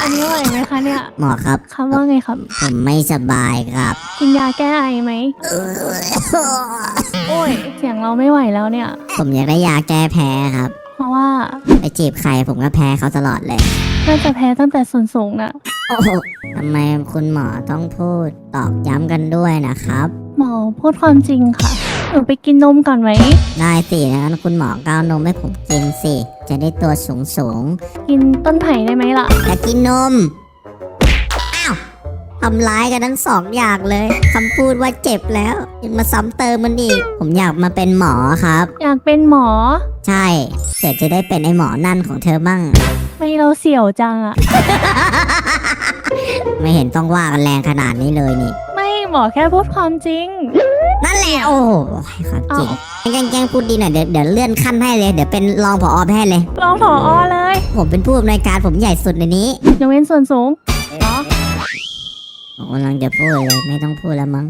อันนี้ไหวไหมคะเนี่ยหมอครับ คำว่าไงครับ ผมไม่สบายครับ กินยาแก้ไอไหม โอ้ย เสียงเราไม่ไหวแล้วเนี่ย ผมอยากได้ยาแก้แพ้ครับ เพราะว่าไปจีบใครผมก็แพ้เขาตลอดเลย น่าจะแพ้ตั้งแต่ส่วนสูงน่ะ โอ้โหทำไมคุณหมอต้องพูดตอกย้ำกันด้วยนะครับ หมอพูดความจริงค่ะ หนูไปกินนมก่อนไหม ได้สิงั้นคุณหมอก้าวนมให้ผมกินสิ จะได้ตัวสูงสูงกินต้นไผ่ได้ไหมล่ะๆอยากกินนม อ้าว ทำร้ายกันทั้งสองอย่างเลยคำพูดว่าเจ็บแล้วยังมาซ้ำเติมมันอีก ผมอยากมาเป็นหมอครับ อยากเป็นหมอใช่เผื่อจะได้เป็นไอหมอนั่นของเธอมั่ง ไม่เราเสี่ยวจังอะไม่เห็นต้องว่ากันแรงขนาดนี้เลยนี่ไม่ หมอแค่พูดความจริง นั่นแหละโอ้โหความจริงแกล้งแกล้งพูดดีหน่อยเดี๋ยวเดี๋ยวเลื่อนขั้นให้เลย เดี๋ยวเป็นรองผอแพทย์เลย รองผออเลย ผมเป็นผู้อำนวยการผมใหญ่สุดในนี้ยกเว้นส่วนสูงผมกำลังจะพูดเลยไม่ต้องพูดแล้วมั้ง